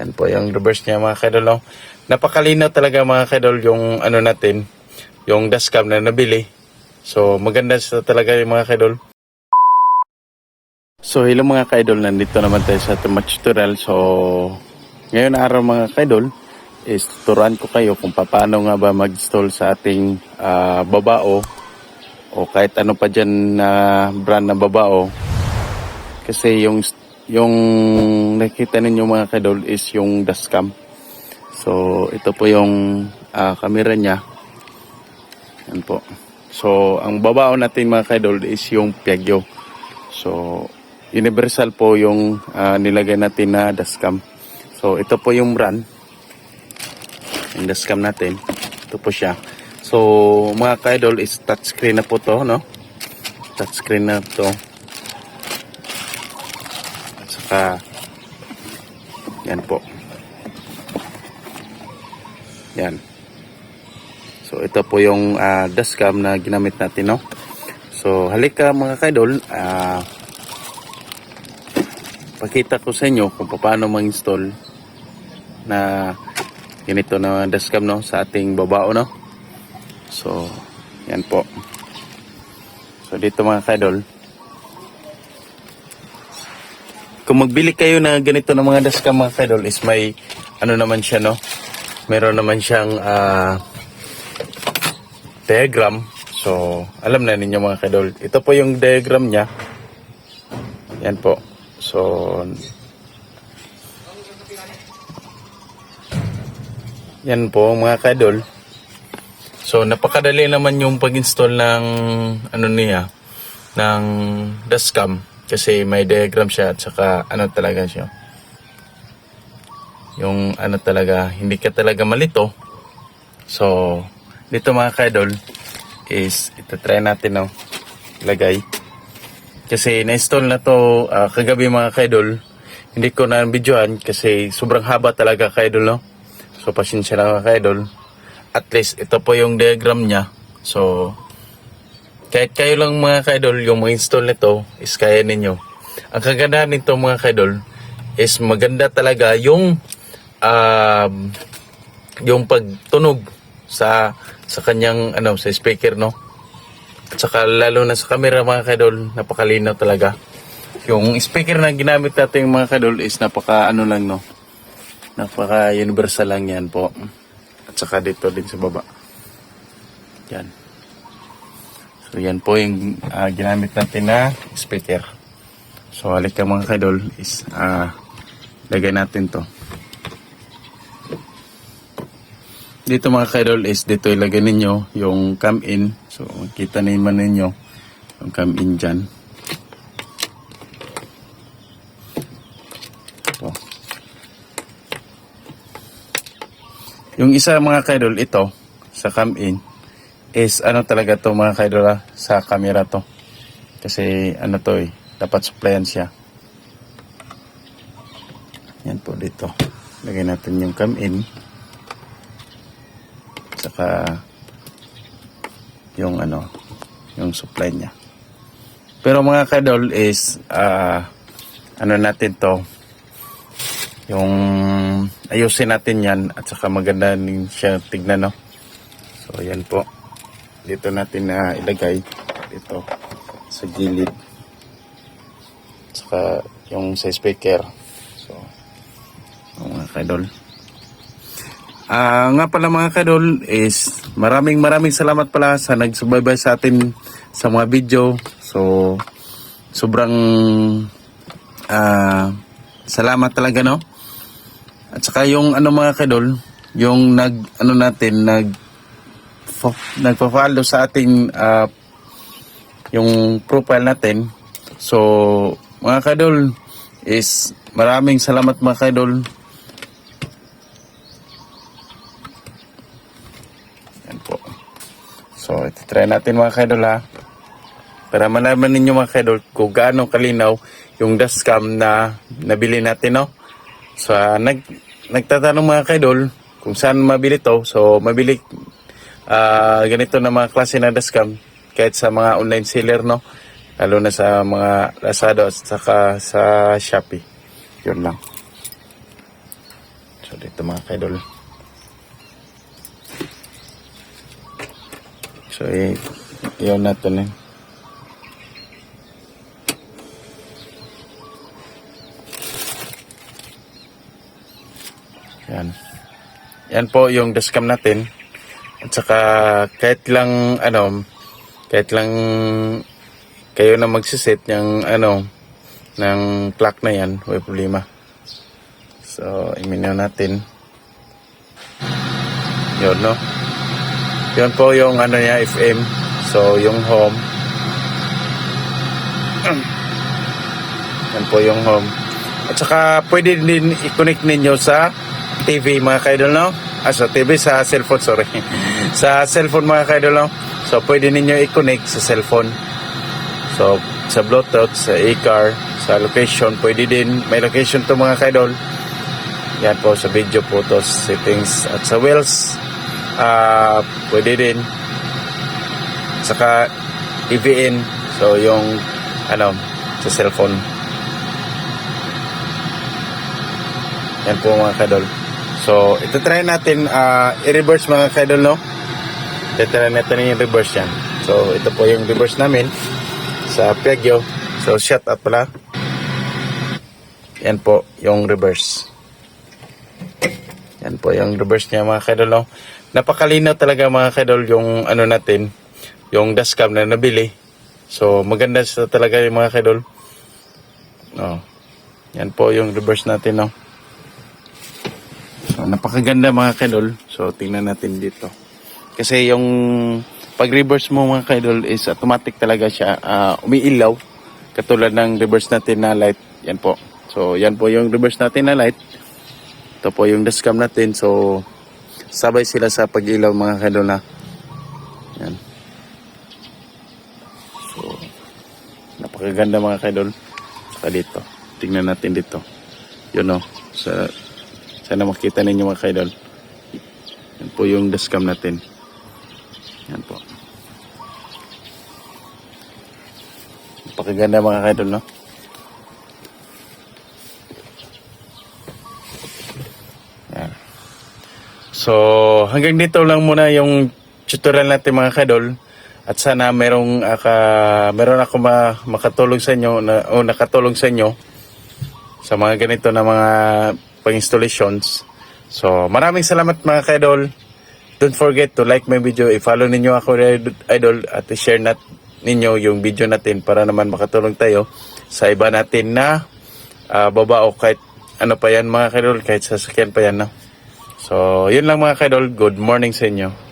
Yan po yung reverse niya mga kaidol. No? Napakalinaw talaga mga kaidol yung ano natin, yung dashcam na nabili. So maganda talaga yung mga kaidol. So hello mga kaidol, nandito naman tayo sa Tumach Tutorial. So ngayon araw mga kaidol is tuturuan ko kayo kung paano nga ba mag-install sa ating ah, babao o kahit ano pa dyan na brand na babao. Kasi yung yung nakita ninyo mga kaidol is yung dashcam. So ito po yung ah, camera niya. Yan po. So ang babao natin mga kaidol is yung Piaggio. So universal po yung ah, nilagay natin na dashcam. So ito po yung brand. Yung dashcam natin. Ito po siya. So mga kaidol is touchscreen na po to, no? Touchscreen na to. Saka yan po. Yan. So ito po yung ah, dashcam na ginamit natin, no? So halika mga kaidol, ah pakita ko sa inyo kung paano mag-install na ganito na dashcam no sa ating babao no. So yan po. So dito mga kaidol, kung magbili kayo na ganito ng mga dashcam mga kaidol is may ano naman siya no. Meron naman siyang ah diagram. So, alam na ninyo mga kadol. Ito po yung diagram niya. Yan po. So, yan po mga kadol. So, napakadali naman yung pag-install ng ano niya, ng dashcam. Kasi may diagram siya at saka ano talaga siya. Yung ano talaga, hindi ka talaga malito. So, dito mga kaidol is ito try natin no? Lagay kasi na-install na to ah, kagabi mga kaidol. Hindi ko na videoan kasi sobrang haba talaga kaidol no? So pasensya na mga kaidol. At least ito po yung diagram niya. So kahit kayo lang mga kaidol yung mag-install nito is kaya ninyo. Ang kagandahan nito mga kaidol is maganda talaga yung um, yung pagtunog sa sa kanyang ano sa speaker no? At saka lalo na sa camera mga kadol napakalinaw talaga. Yung speaker na ginamit natin mga kadol is napaka ano lang no? Napaka universal lang yan po. At saka dito din sa baba. Yan so yan po yung ah, ginamit natin na speaker so halika mga kadol is ah, lagay natin to dito mga kaidol is dito ilagay ninyo yung cam in. So makita naman ninyo yung cam in dyan. Ito. Yung isa mga kaidol ito sa cam in is ano talaga to mga kaidol ah, sa camera to. Kasi ano to eh, dapat supplyan siya. Yan po dito. Lagay natin yung cam in saka yung ano yung supply niya pero mga kadol is ah, ano natin to yung ayusin natin yan at saka maganda din siya tignan no so yan po dito natin na ilagay. Dito. Sa gilid. Saka yung sa speaker. So mga kadol Ah, nga pala mga kadol is maraming maraming salamat pala sa nagsubaybay sa atin sa mga video. So sobrang ah salamat talaga no. At saka yung ano mga kadol, yung nag ano natin nag nagpa-follow sa ating ah, yung profile natin. So mga kadol is maraming salamat mga kadol Yan po. So, ito try natin mga kaidol ha. Para malaman ninyo mga kaidol kung gaano kalinaw yung dashcam na nabili natin no. So, ah, nag, nagtatanong mga kaidol kung saan mabili to. So, mabili ah, ganito na mga klase na dashcam kahit sa mga online seller no. Lalo na sa mga Lazada at saka sa Shopee. Yun lang. dito mga kaidol. So, eh, yun natin eh. Yan. Yan po yung dashcam natin. At saka kahit lang ano, kahit lang kayo na magsiset ng ano ng clock na yan, may problema. So, iminaw natin. Yun, no? Yun po yung ano niya, FM. So, yung home. Yan po yung home. At saka, pwede din i-connect ninyo sa TV, mga kaidol, no? Ah, sa TV, sa cellphone, sorry. sa cellphone, mga kaidol? So, pwede ninyo i-connect sa cellphone. So, sa Bluetooth, sa e-car, sa location, pwede din. May location to mga kaidol. Yan po sa video, photos, settings. At sa wheels, ah pwede din. Saka EVN. So, yung, ano, sa cellphone. Yan po mga kaidol. So, ito try natin ah, i-reverse mga kaidol, no? Ito natin yung reverse yan. So, ito po yung reverse namin sa Piaggio. So, shut up pala. Yan po yung reverse. Yan po yung reverse niya mga kaidol. No? Napakalinaw talaga mga kaidol yung ano natin, yung dashcam na nabili. So, maganda sa talaga yung mga kaidol. No. Yan po yung reverse natin, no. So, napakaganda mga kaidol. So, tingnan natin dito. Kasi yung pag-reverse mo mga kaidol is automatic talaga siya ah, umiilaw. Katulad ng reverse natin na light. Yan po. So, yan po yung reverse natin na light. Ito po yung dashcam natin. So, sabay sila sa pag-ilaw mga kaidol na. Yan. So, napakaganda mga kaidol. Saka dito. Tingnan natin dito. Yun o. Sa, sana makita ninyo mga kaidol. Yan po yung dashcam natin. Yan po. Napakaganda mga kaidol, no? Yan. So, hanggang dito lang muna yung tutorial natin mga kadol. At sana merong aka, meron ako ma, makatulong sa inyo na, o nakatulong sa inyo sa mga ganito na mga pang-installations. So, maraming salamat mga kadol. Don't forget to like my video. I-follow ninyo ako idol at i-share nat ninyo yung video natin para naman makatulong tayo sa iba natin na ah, baba o kahit ano pa yan mga kadol, kahit sasakyan pa yan. No? So, yun lang mga kadol. Good morning sa inyo.